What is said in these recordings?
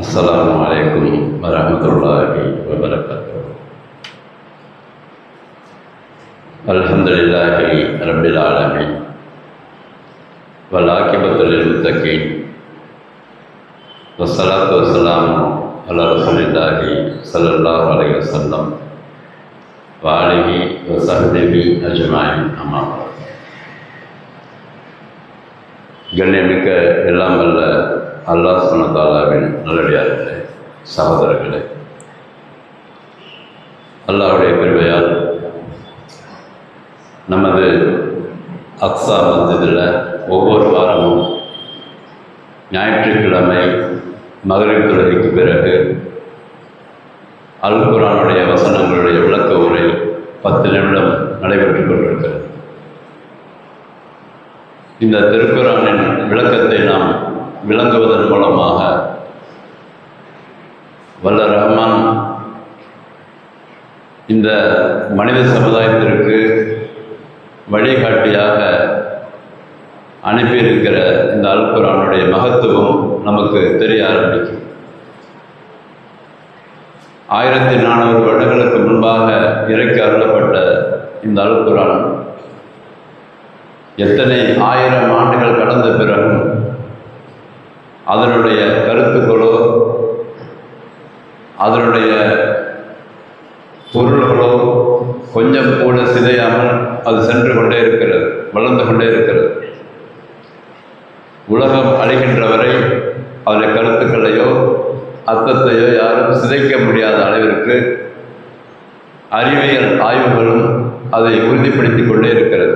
السلام عليكم ورحمة الله وبركاته الحمد لله رب العالمين والعاقبة للمتقين والصلاة والسلام على رسول الله صلى الله عليه وسلم وآله وصحبه أجمعين أما بعد கண்ணியமிக்க எல்லாம் வல்ல அல்லாஹ் சுனதாலாவின் நல்லடியார்களே சகோதரர்களே. அல்லாஹ்வுடைய பெருமையால் நமது அக்ஸா மஸ்ஜிதில் ஒவ்வொரு வாரமும் ஞாயிற்றுக்கிழமை மகரிப் தொழுகைக்கு பிறகு அல் குரானுடைய வசனங்களுடைய விளக்க உரை பத்து நிமிடம் நடைபெற்றுக் கொண்டிருக்கிறது. இந்த திருக்குறானின் விளக்கத்தை நாம் விளங்குவதன் மூலமாக வல்ல ரஹ்மான் இந்த மனித சமுதாயத்திற்கு வழிகாட்டியாக அனுப்பியிருக்கிற இந்த அல்குரானுடைய மகத்துவம் நமக்கு தெரிய ஆரம்பிக்கும் ஆயிரத்தி நானூறு வருடங்களுக்கு முன்பாக இறக்கி அருளப்பட்ட இந்த அல்குரான் எத்தனை ஆயிரம் ஆண்டுகள் கடந்த பிறகும் அதனுடைய கருத்துக்களோ அதனுடைய பொருள்களோ கொஞ்சம் கூட சிதையாமல் அது சென்று கொண்டே இருக்கிறது வளர்ந்து கொண்டே இருக்கிறது. உலகம் அழிகின்ற வரை அவருடைய கருத்துக்களையோ அர்த்தத்தையோ யாரும் சிதைக்க முடியாத அளவிற்கு அறிவியல் ஆய்வுகளும் அதை உறுதிப்படுத்திக் கொண்டே இருக்கிறது.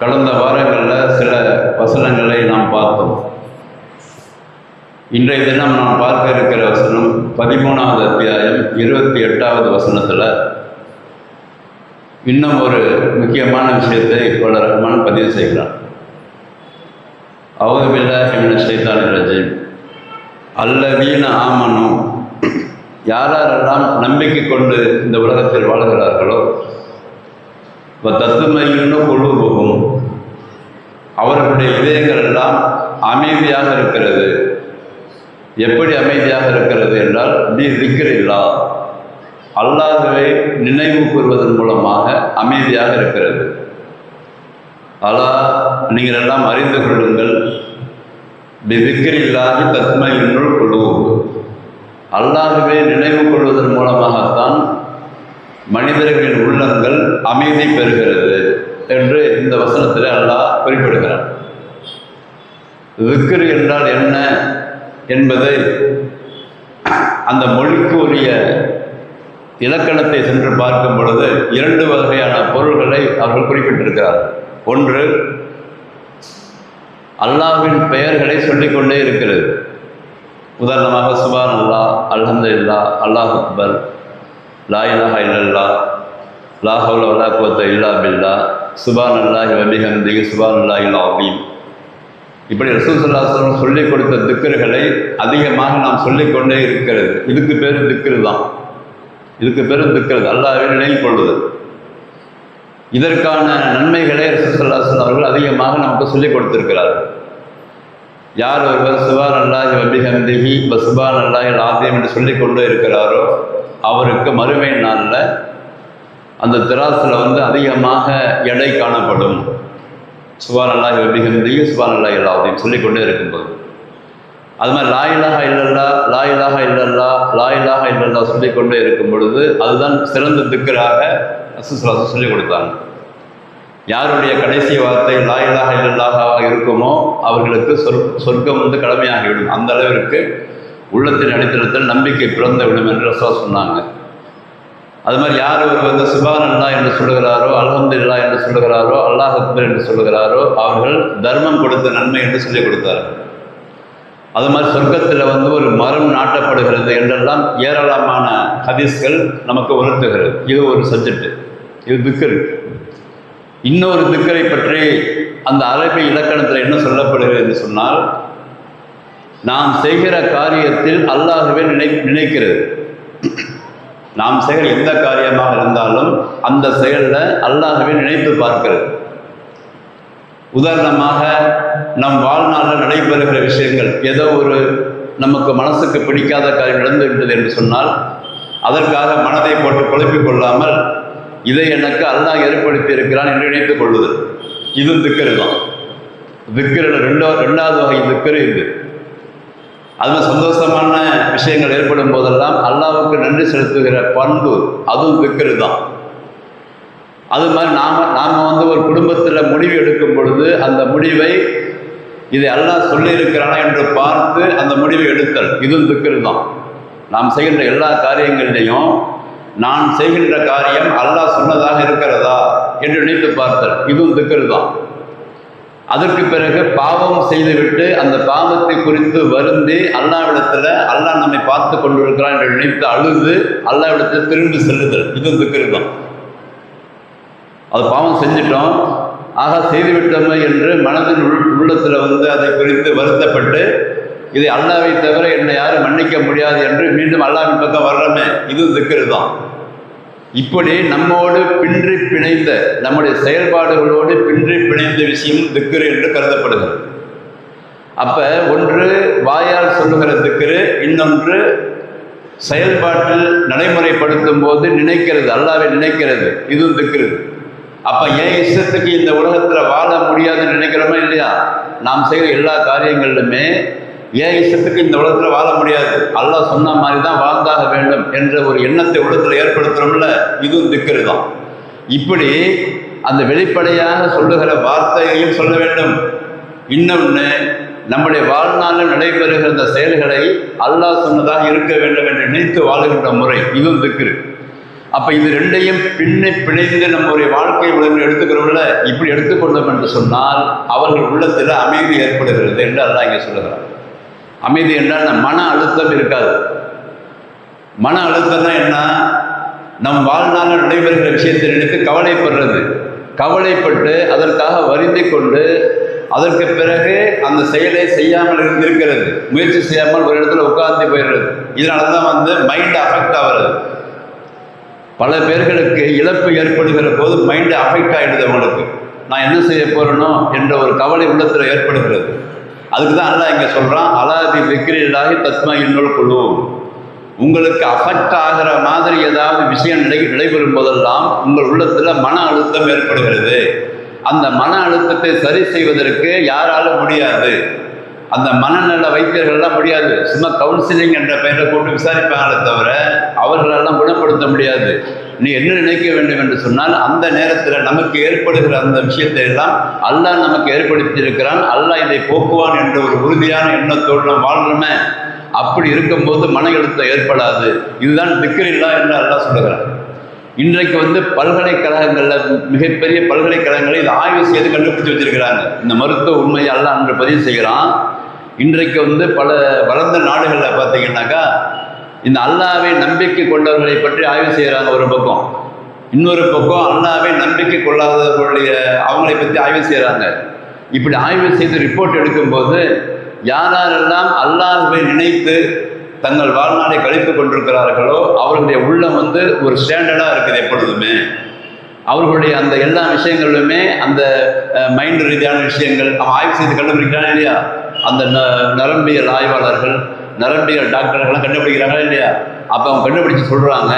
கடந்த வாரங்களில் சில வசனங்களை நாம் பார்த்தோம். இன்றைய தினம் நாம் பார்க்க இருக்கிற வசனம் பதிமூணாவது அத்தியாயம் இருபத்தி எட்டாவது வசனத்தில் இன்னும் ஒரு முக்கியமான விஷயத்தை இப்போல ரஹ்மான் பதிவு செய்கிறான் அவுதுபில்லா எமின சைத்தான் ரஜீம். வீண ஆமனும் யாரெல்லாம் நம்பிக்கை கொண்டு இந்த உலகத்தில் வாழ்கிறார்களோ இப்போ தத்துமையின்னு போகும். அவர்களுடைய இதயங்கள் எல்லாம் அமைதியாக இருக்கிறது. எப்படி அமைதியாக இருக்கிறது என்றால் நீ திக்கிறில்லா அல்லாதவை நினைவு கூறுவதன் மூலமாக அமைதியாக இருக்கிறது. அலா நீங்கள் எல்லாம் அறிந்து கொள்ளுங்கள். திக்கிரில்லாஹி தத்மையினுள் குழுவும் அல்லாதவை நினைவு கொள்வதன் மூலமாகத்தான் மனிதர்களின் உள்ளங்கள் அமைதி பெறுகிறது என்று இந்த வசனத்தில் அல்லாஹ் குறிப்பிடுகிறார் விக்கிரு என்றால் என்ன என்பதை அந்த மொழிக்கு உரிய இலக்கணத்தை சென்று பார்க்கும் பொழுது இரண்டு வகையான பொருள்களை அவர்கள் குறிப்பிட்டிருக்கிறார். ஒன்று அல்லாவின் பெயர்களை சொல்லிக்கொண்டே இருக்கிறது. உதாரணமாக சுபான் அல்லா அல்ஹம்து இல்லா அல்லாஹ் அக்பர். லா இல்லல்லா லா ஹவுல வலா இல்லா பில்லா சுபான் அல்லாஹி வபிஹம்திகி சுபான் அல்லாஹி ஆபீம் இப்படி ரசூசல்லாஸ்லம் சொல்லிக் கொடுத்த திக்கர்களை அதிகமாக நாம் சொல்லிக்கொண்டே இருக்கிறது. இதுக்கு பேர் திக்கரு தான். இதுக்கு பேர் திக்கிறது அல்லாவே நினைவு கொள்வது இதற்கான நன்மைகளை ரசூசல்லாஸ்லம் அவர்கள் அதிகமாக நமக்கு சொல்லிக் கொடுத்திருக்கிறார்கள். யார் ஒருவர் சுபான் அல்லாஹி வபிஹம்திஹி சுபான் அல்லாஹி லாபீம் என்று சொல்லிக் கொண்டே இருக்கிறாரோ அவருக்கு மறுமை நாளில் அந்த திராசில் வந்து அதிகமாக எடை காணப்படும். சுபான் அல்லாஹி வபிஹம்திஹி இல்லாதையும் சொல்லிக்கொண்டே இருக்கும்போது. அது மாதிரி லாயிலாக இல்லல்லா லாயிலாக இல்லல்லா லாயிலாக இல்லல்லா சொல்லிக்கொண்டே இருக்கும் பொழுது அதுதான் சிறந்த திக்கராக அசுசுலாசம் சொல்லிக் கொடுத்தாங்க யாருடைய கடைசி வார்த்தை லாயிலாக இல்லல்லாக இருக்குமோ அவர்களுக்கு சொற் சொர்க்கம் வந்து கடமையாகிவிடும். அந்த அளவிற்கு உள்ளத்தின் அடித்தளத்தில் நம்பிக்கை பிறந்து விடும் என்று ரசா சொன்னாங்க. அது மாதிரி யார் ஒரு வந்து சுபான் அல்லா என்று சொல்லுகிறாரோ அலமது இல்லா என்று சொல்லுகிறாரோ அல்லாஹ் அக்பர் என்று சொல்லுகிறாரோ அவர்கள் தர்மம் கொடுத்த நன்மை என்று சொல்லிக் கொடுத்தார்கள். அது மாதிரி சொர்க்கத்தில் வந்து ஒரு மரம் நாட்டப்படுகிறது என்றெல்லாம் ஏராளமான ஹதீஸ்கள் நமக்கு உணர்த்துகிறது. இது ஒரு சப்ஜெக்ட். இது திக்கர் இன்னொரு திக்கரை பற்றி அந்த அரபி இலக்கணத்தில் என்ன சொல்லப்படுகிறது என்று சொன்னால் நாம் செய்கிற காரியத்தில் அல்லாகவே நினை நினைக்கிறது. நாம் செய்கிற எந்த காரியமாக இருந்தாலும் அந்த செயலில் அல்லாகவே நினைத்து பார்க்கிறது. உதாரணமாக நம் வாழ்நாளில் நடைபெறுகிற விஷயங்கள் ஏதோ ஒரு நமக்கு மனசுக்கு பிடிக்காத காரியம் நடந்துவிட்டது என்று சொன்னால் அதற்காக மனதை போட்டு குழப்பிக் கொள்ளாமல் இதை எனக்கு அல்லாஹ் ஏற்படுத்தி இருக்கிறான் என்று நினைத்துக் கொள்ளுதல் இது திக்கரு தான் திக்கரில் ரெண்டோ ரெண்டாவது வகை திக்கரு இது. அதுவும் சந்தோஷமான விஷயங்கள் ஏற்படும் போதெல்லாம் அல்லாவுக்கு நன்றி செலுத்துகிற பண்பு அதுவும் விக்கிறது தான் அது மாதிரி நாம் நாம் வந்து ஒரு குடும்பத்தில் முடிவு எடுக்கும் பொழுது அந்த முடிவை இதை அல்லாஹ் சொல்லியிருக்கிறானா என்று பார்த்து அந்த முடிவை எடுத்தல். இதுவும் திக்கரு தான் நாம் செய்கின்ற எல்லா காரியங்களிலையும் நான் செய்கின்ற காரியம் அல்லாஹ் சொன்னதாக இருக்கிறதா என்று நினைத்து பார்த்தல். இதுவும் திக்கிறது தான் அதற்கு பிறகு பாவம் செய்துவிட்டு அந்த பாவத்தை குறித்து வருந்தி அல்லாவிடத்தில் அல்லாஹ் நம்மை பார்த்து கொண்டிருக்கிறான் என்று நினைத்து அழுது அல்லாவிடத்தில் திரும்பி செல்லுதல். இது திக்கரு அது பாவம் செஞ்சிட்டோம். ஆக செய்துவிட்டோமே என்று மனதின் உள் உள்ளத்தில் வந்து அதை குறித்து வருத்தப்பட்டு இதை அல்லாவை தவிர என்னை யாரும் மன்னிக்க முடியாது என்று மீண்டும் அல்லாவின் பக்கம் வர்றோமே. இது திக்கிறது தான். இப்படி நம்மோடு பின்றி பிணைந்த நம்முடைய செயல்பாடுகளோடு பின்றி பிணைந்த விஷயம் திக்கரு என்று கருதப்படுகிறது. அப்ப ஒன்று வாயால் சொல்லுகிற திக்கரு இன்னொன்று செயல்பாட்டில் நடைமுறைப்படுத்தும் போது நினைக்கிறது அல்லாவை நினைக்கிறது இதுவும் திக்குறது அப்ப என் இஷ்டத்துக்கு இந்த உலகத்துல வாழ முடியாதுன்னு நினைக்கிறோமா இல்லையா? நாம் செய்கிற எல்லா காரியங்களிலுமே ஏன் இஷ்டத்துக்கு இந்த உலகத்தில் வாழ முடியாது? அல்லாஹ் சொன்ன மாதிரி தான் வாழ்ந்தாக வேண்டும் என்ற ஒரு எண்ணத்தை உலகத்தில் ஏற்படுத்துகிறோம்ல இதுவும் திக்கிறது தான் இப்படி அந்த வெளிப்படையாக சொல்லுகிற வார்த்தையையும் சொல்ல வேண்டும். இன்னொன்று நம்முடைய வாழ்நாளில் நடைபெறுகிற அந்த செயல்களை அல்லாஹ் சொன்னதாக இருக்க வேண்டும் என்று நினைத்து வாழுகின்ற முறை இதுவும் திக்ரு அப்போ இது ரெண்டையும் பின்னி பிணைந்து நம்முடைய வாழ்க்கை உலகில் எடுத்துக்கிறோம்ல இப்படி எடுத்துக்கொண்டோம் என்று சொன்னால் அவர்கள் உள்ளத்தில் அமைதி ஏற்படுகிறது என்று அல்லாஹ் இங்கே சொல்லுகிறார் அமைதி என்றால் மன அழுத்தம் இருக்காது. மன அழுத்தம்னா என்ன? நம் வாழ்நாளில் நடைபெறுகிற விஷயத்தை நினைத்து கவலைப்படுறது. கவலைப்பட்டு அதற்காக வருந்தி கொண்டு அதற்கு பிறகு அந்த செயலை செய்யாமல் இருந்திருக்கிறது முயற்சி செய்யாமல் ஒரு இடத்துல உட்கார்ந்து போயிடுறது. இதனால தான் வந்து மைண்ட் அஃபெக்ட் ஆகிறது. பல பேர்களுக்கு இழப்பு ஏற்படுகிற போது மைண்டு அஃபெக்ட் ஆகிடுது அவங்களுக்கு. நான் என்ன செய்ய போகிறேனோ என்ற ஒரு கவலை உள்ளத்தில் ஏற்படுகிறது. அதுக்கு தான் அல்லா இங்கே சொல்கிறான் அலாதி விக்கிரீடாகி தத்மா இன்னொரு குழு. உங்களுக்கு அஃபெக்ட் ஆகிற மாதிரி ஏதாவது விஷயம் நடை நடைபெறும் போதெல்லாம் உங்கள் உள்ளத்தில் மன அழுத்தம் ஏற்படுகிறது. அந்த மன அழுத்தத்தை சரி செய்வதற்கு யாராலும் முடியாது. அந்த மனநல வைத்தியர்கள்லாம் முடியாது. சும்மா கவுன்சிலிங் என்ற பெயரை போட்டு விசாரிப்பாங்களே தவிர அவர்களெல்லாம் குணப்படுத்த முடியாது. நீ என்ன நினைக்க வேண்டும் என்று சொன்னால் அந்த நேரத்தில் நமக்கு ஏற்படுகிற அந்த விஷயத்தை எல்லாம் அல்லாஹ் நமக்கு ஏற்படுத்தியிருக்கிறான். அல்லாஹ் இதை போக்குவான் என்ற ஒரு உறுதியான எண்ணத்தோடு நாம் வாழ்றோமே அப்படி இருக்கும்போது மன எழுத்தம் ஏற்படாது. இதுதான் திக்கரில்லா என்று அல்லாஹ் சொல்லுகிறான். இன்றைக்கு வந்து பல்கலைக்கழகங்களில் மிகப்பெரிய பல்கலைக்கழகங்களை இதை ஆய்வு செய்து கண்டுபிடிச்சு வச்சிருக்கிறாங்க. இந்த மருத்துவ உண்மையை அல்ல அன்று பதிவு செய்கிறான். இன்றைக்கு வந்து பல வளர்ந்த நாடுகளில் பார்த்தீங்கன்னாக்கா இந்த அல்லாவை நம்பிக்கை கொண்டவர்களை பற்றி ஆய்வு செய்கிறாங்க ஒரு பக்கம். இன்னொரு பக்கம் அல்லாவை நம்பிக்கை கொள்ளாதவர்களுடைய அவங்களை பற்றி ஆய்வு செய்கிறாங்க இப்படி ஆய்வு செய்து ரிப்போர்ட் எடுக்கும்போது யாரெல்லாம் அல்லாஹுவை நினைத்து தங்கள் வாழ்நாளை கழித்துக் கொண்டிருக்கிறார்களோ அவர்களுடைய உள்ளம் வந்து ஒரு ஸ்டாண்டர்டாக இருக்குது எப்பொழுதுமே. அவர்களுடைய அந்த எல்லா விஷயங்களிலுமே அந்த மைண்ட் ரீதியான விஷயங்கள் அவன் ஆய்வு செய்து கண்டுபிடிக்கிறான் இல்லையா? அந்த ந நரம்பியல் ஆய்வாளர்கள் நரம்பியல் டாக்டர்கள்லாம் கண்டுபிடிக்கிறாங்களா இல்லையா? அப்போ அவங்க கண்டுபிடிச்சு சொல்கிறாங்க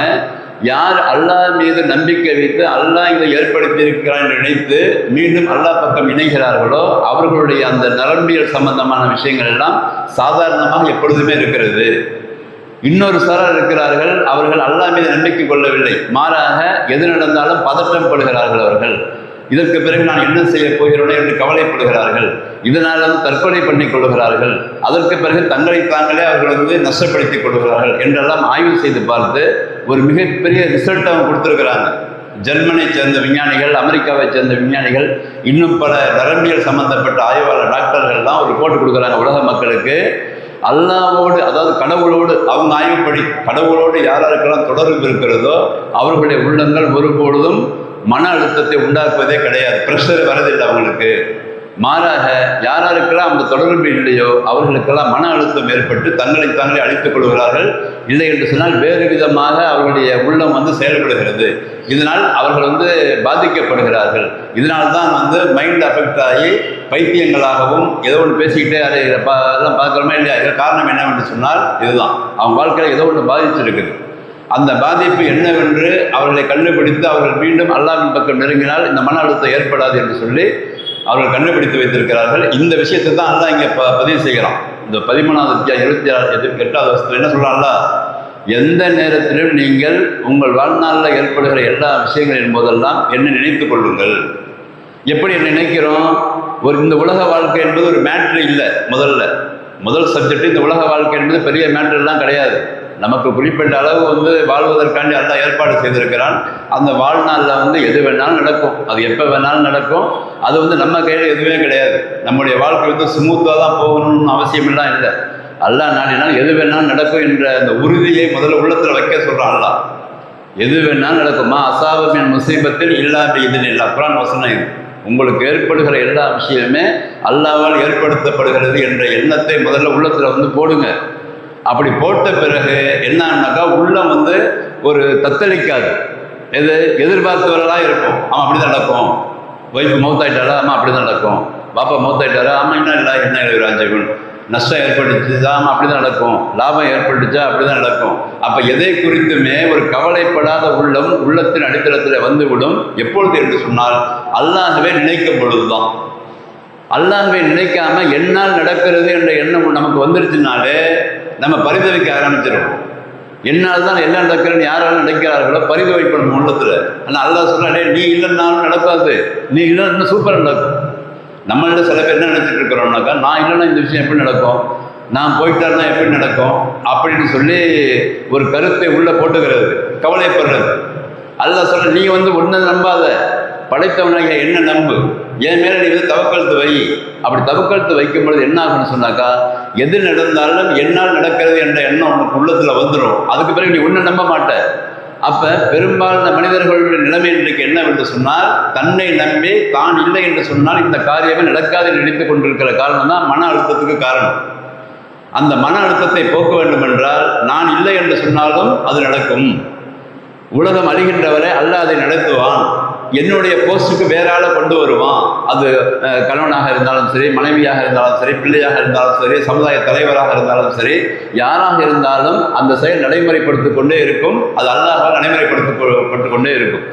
யார் அல்லாஹ் மீது நம்பிக்கை வைத்து அல்லாஹ் இதை ஏற்படுத்தியிருக்கிறான் என்று நினைத்து மீண்டும் அல்லாஹ் பக்கம் இணைகிறார்களோ அவர்களுடைய அந்த நரம்பியல் சம்பந்தமான விஷயங்கள் எல்லாம் சாதாரணமாக எப்பொழுதுமே இருக்கிறது. இன்னொரு சாரார் இருக்கிறார்கள் அவர்கள் அல்லாஹ் மீது நம்பிக்கை கொள்ளவில்லை. மாறாக எது நடந்தாலும் பதட்டம் படுகிறார்கள் அவர்கள். இதற்கு பிறகு நான் என்ன செய்ய போகிறோனே என்று கவலைப்படுகிறார்கள். இதனால் வந்து தற்கொலை பண்ணி கொள்கிறார்கள். அதற்கு பிறகு தங்களை தாங்களே அவர்கள் வந்து நஷ்டப்படுத்திக் கொள்கிறார்கள் என்றெல்லாம் ஆய்வு செய்து பார்த்து ஒரு மிகப்பெரிய ரிசல்ட் அவங்க கொடுத்துருக்குறாங்க. ஜெர்மனியை சேர்ந்த விஞ்ஞானிகள் அமெரிக்காவை சேர்ந்த விஞ்ஞானிகள் இன்னும் பல நரம்பியல் சம்பந்தப்பட்ட ஆய்வாளர் டாக்டர்கள்லாம் ஒரு ரிப்போர்ட் கொடுக்குறாங்க உலக மக்களுக்கு. அல்லாவோடு அதாவது கடவுளோடு அவங்க ஆய்வுப்படி கடவுளோடு யாராருக்கெல்லாம் தொடர்பு இருக்கிறதோ அவர்களுடைய உள்ளங்கள் ஒருபொழுதும் மன அழுத்தத்தை உண்டாக்குவதே கிடையாது. ப்ரெஷர் வரதில்லை அவங்களுக்கு. மாறாக யாராருக்கெல்லாம் அந்த தொடர்பு இல்லையோ அவர்களுக்கெல்லாம் மன அழுத்தம் ஏற்பட்டு தங்களை தாங்களே அழித்துக் கொள்கிறார்கள். இல்லை என்று சொன்னால் வேறு விதமாக அவர்களுடைய உள்ளம் வந்து செயல்படுகிறது. இதனால் அவர்கள் வந்து பாதிக்கப்படுகிறார்கள். இதனால் தான் வந்து மைண்ட் அஃபெக்ட் ஆகி பைத்தியங்களாகவும் ஏதோ ஒன்று பேசிக்கிட்டே அதை பா- எல்லாம் பார்க்குறோமே இல்லையா? இதற்கு காரணம் என்னவென்று சொன்னால் இதுதான். அவங்க வாழ்க்கையில் ஏதோ ஒன்று பாதிச்சிருக்குது. அந்த பாதிப்பு என்னவென்று அவர்களை கண்டுபிடித்து அவர்கள் மீண்டும் அல்லாவின் பக்கம் நெருங்கினால் இந்த மன அழுத்தம் ஏற்படாது என்று சொல்லி அவர்கள் கண்டுபிடித்து வைத்திருக்கிறார்கள். இந்த விஷயத்தை தான் அல்லா இங்கே ப பதிவு செய்கிறான். இந்த பதிமூணாவது அத்தியாயம் இருபத்தி ஆறு எட்டாவது வருஷத்தில் என்ன சொல்கிறான்ல எந்த நேரத்திலும் நீங்கள் உங்கள் வாழ்நாளில் ஏற்படுகிற எல்லா விஷயங்களின் போதெல்லாம் என்னை நினைத்து கொள்ளுங்கள். எப்படி நினைக்கிறோம்? ஒரு இந்த உலக வாழ்க்கை என்பது ஒரு மேட்ரு இல்லை முதல்ல. முதல் சப்ஜெக்ட் இந்த உலக வாழ்க்கை என்பது பெரிய மேட்ருலாம் கிடையாது. நமக்கு குறிப்பிட்ட அளவு வந்து வாழ்வதற்காண்டி அல்லா ஏற்பாடு செய்திருக்கிறான். அந்த வாழ்நாளில் வந்து எது வேணாலும் நடக்கும். அது எப்போ வேணாலும் நடக்கும். அது வந்து நம்ம கையில் எதுவுமே கிடையாது. நம்முடைய வாழ்க்கை வந்து ஸ்மூத்தாக தான் போகணும்னு அவசியமெல்லாம் இல்லை. அல்லாஹ் நாடினால் எது வேணாலும் நடக்கும் என்ற அந்த உறுதியை முதல்ல உள்ளத்தில் வைக்க சொல்கிறான் அல்லா. எது வேணாலும் நடக்குமா. அசாபமின் முசீபத்தில் இல்லாமல் இது இல்லை குரான் வசனம் இது. உங்களுக்கு ஏற்படுகிற எல்லா விஷயமே அல்லாவால் ஏற்படுத்தப்படுகிறது என்ற எண்ணத்தை முதல்ல உள்ளத்தில் வந்து போடுங்க. அப்படி போட்ட பிறகு என்னன்னாக்கா உள்ளம் வந்து ஒரு தத்தளிக்காது. எது? எதிர்பார்த்தவர்களாக இருக்கும். அவன் அப்படி தான் நடக்கும். ஒய்ஃபு மௌத்தாயிட்டாரா ஆமாம் அப்படி தான் நடக்கும். பாப்பா மௌத்தாயிட்டாரா ஆமாம் என்ன இல்லை என்ன ராஜகுன் நஷ்டம் ஏற்பட்டுச்சா ஆமாம் அப்படி தான் நடக்கும். லாபம் ஏற்பட்டுச்சா? அப்படி தான் நடக்கும். அப்போ எதை குறித்துமே ஒரு கவலைப்படாத உள்ளம் உள்ளத்தின் அடித்தளத்தில் வந்துவிடும். எப்பொழுது என்று சொன்னால் அல்லாதவே நினைக்கும் பொழுது தான் அல்லாஹ்வை நினைக்காம என்னால் நடக்கிறது என்ற எண்ணம் நமக்கு வந்துருச்சுனாலே நம்ம பரிதவிக்க ஆரம்பிச்சிடும் என்னால் தான் எல்லாம் நடக்கிறேன்னு யாராலும் நினைக்கிறார்களோ பரிதவிப்படும் உள்ளத்தில். ஆனால் அல்லாஹ் சொல்கிறாடே நீ இல்லைன்னாலும் நடக்காது. நீ இல்லைன்னா இன்னும் சூப்பராக நடக்கும். நம்மள்ட்ட சில பேர் என்ன நினச்சிட்டு இருக்கிறோம்னாக்கா நான் இல்லைன்னா இந்த விஷயம் எப்படி நடக்கும்? நான் போயிட்டாருன்னா எப்படி நடக்கும்? அப்படின்னு சொல்லி ஒரு கருத்தை உள்ளே போட்டுக்கிறது கவலைப்படுறது. அல்லாஹ் சொல்ற நீ வந்து ஒன்றை நம்பாத. படைத்தவனாக என்ன நம்பு. என் மேலே நீ வந்து தவக்கழுத்து வை. அப்படி தவக்கழுத்து வைக்கும் பொழுது என்ன ஆகும்னு சொன்னாக்கா எது நடந்தாலும் என்னால் நடக்கிறது என்ற எண்ணம் உனக்கு உள்ளத்தில் வந்துடும் அதுக்கு பிறகு நீ ஒன்றும் நம்ப மாட்ட. அப்போ பெரும்பாலான மனிதர்களுடைய நிலைமை இன்றைக்கு என்னவென்று சொன்னால் தன்னை நம்பி தான் இல்லை என்று சொன்னால் இந்த காரியமே நடக்காது நினைத்து கொண்டிருக்கிற காரணம் தான் மன அழுத்தத்துக்கு காரணம். அந்த மன அழுத்தத்தை போக்க வேண்டும் என்றால் நான் இல்லை என்று சொன்னாலும் அது நடக்கும். உலகம் அழிகின்றவரை அல்லாஹ் அதை நடத்துவான். என்னுடைய போஸ்ட்டுக்கு வேற ஆளை கொண்டு வருவான். அது கணவனாக இருந்தாலும் சரி மனைவியாக இருந்தாலும் சரி பிள்ளையாக இருந்தாலும் சரி சமுதாய தலைவராக இருந்தாலும் சரி யாராக இருந்தாலும் அந்த செயல் நடைமுறைப்படுத்திக் கொண்டே இருக்கும். அது அல்லாஹால் நடைமுறைப்படுத்தப்பட்டு கொண்டே இருக்கும்.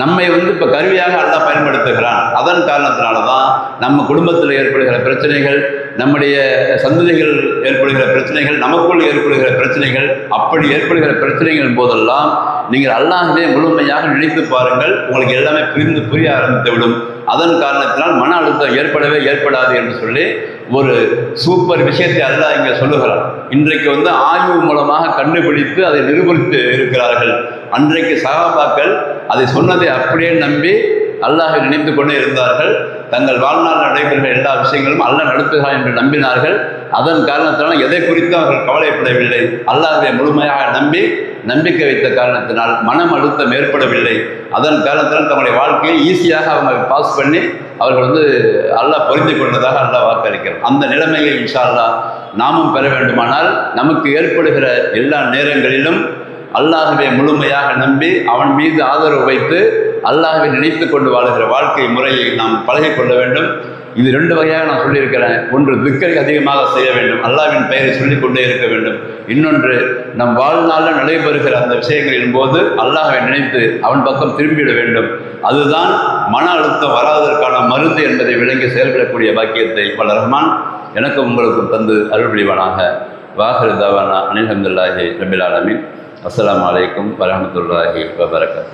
நம்மை வந்து இப்போ கருவியாக அல்லாஹ் பயன்படுத்துகிறான். அதன் காரணத்தினால தான் நம்ம குடும்பத்தில் ஏற்படுகிற பிரச்சனைகள் நம்முடைய சந்ததிகள் ஏற்படுகிற பிரச்சனைகள் நமக்குள் ஏற்படுகிற பிரச்சனைகள் அப்படி ஏற்படுகிற பிரச்சனைகள் போதெல்லாம் நீங்கள் அல்லாஹ்வே முழுமையாக நினைத்து பாருங்கள் உங்களுக்கு எல்லாமே புரிந்து புரிய ஆரம்பித்து விடும் அதன் காரணத்தினால் மன அழுத்தம் ஏற்படவே ஏற்படாது என்று சொல்லி ஒரு சூப்பர் விஷயத்தை அல்லாஹ் இங்கே சொல்லுகிறார். இன்றைக்கு வந்து ஆய்வு மூலமாக கண்டுபிடித்து அதை நிரூபித்து இருக்கிறார்கள். அன்றைக்கு சகாபாக்கள் அதை சொன்னதை அப்படியே நம்பி அல்லாஹை நினைத்து கொண்டே இருந்தார்கள். தங்கள் வாழ்நாள் நடைபெறுகிற எல்லா விஷயங்களும் அல்லாஹ் நடத்துகிறார் என்று நம்பினார்கள். அதன் காரணத்தினால் எதை குறித்து அவர்கள் கவலைப்படவில்லை. அல்லாஹை முழுமையாக நம்பி நம்பிக்கை வைத்த காரணத்தினால் மனம் அழுத்தம் ஏற்படவில்லை. அதன் காரணத்தினால் தங்களுடைய வாழ்க்கையை ஈஸியாக அவங்க பாஸ் பண்ணி அவர்கள் வந்து அல்லாஹ் பொருந்தி கொண்டதாக அல்லாஹ் வாக்களிக்கிறார் அந்த நிலைமையை இன்ஷா அல்லாஹ் நாமும் பெற வேண்டுமானால் நமக்கு ஏற்படுகிற எல்லா நேரங்களிலும் அல்லாஹ்வை முழுமையாக நம்பி அவன் மீது ஆதரவு வைத்து அல்லாஹை நினைத்து கொண்டு வாழுகிற வாழ்க்கை முறையை நாம் பழகி கொள்ள வேண்டும். இது ரெண்டு வகையாக நான் சொல்லியிருக்கிறேன். ஒன்று திக்கரை அதிகமாக செய்ய வேண்டும். அல்லாவின் பெயரை சொல்லிக் கொண்டே இருக்க வேண்டும். இன்னொன்று நம் வாழ்நாளில் நடைபெறுகிற அந்த விஷயங்களின் போது அல்லாஹை நினைத்து அவன் பக்கம் திரும்பிவிட வேண்டும். அதுதான் மன அழுத்தம் வராததற்கான மருந்து என்பதை விளங்கி செயல்படக்கூடிய பாக்கியத்தை பல ரஹ்மான் எனக்கும் உங்களுக்கும் தந்து அருள் வாஹர் தவானா அனில் அஹமதுல்லாஹி ரபில் ஆலமின். அஸ்ஸலாமு அலைக்கும் வபரகாத்.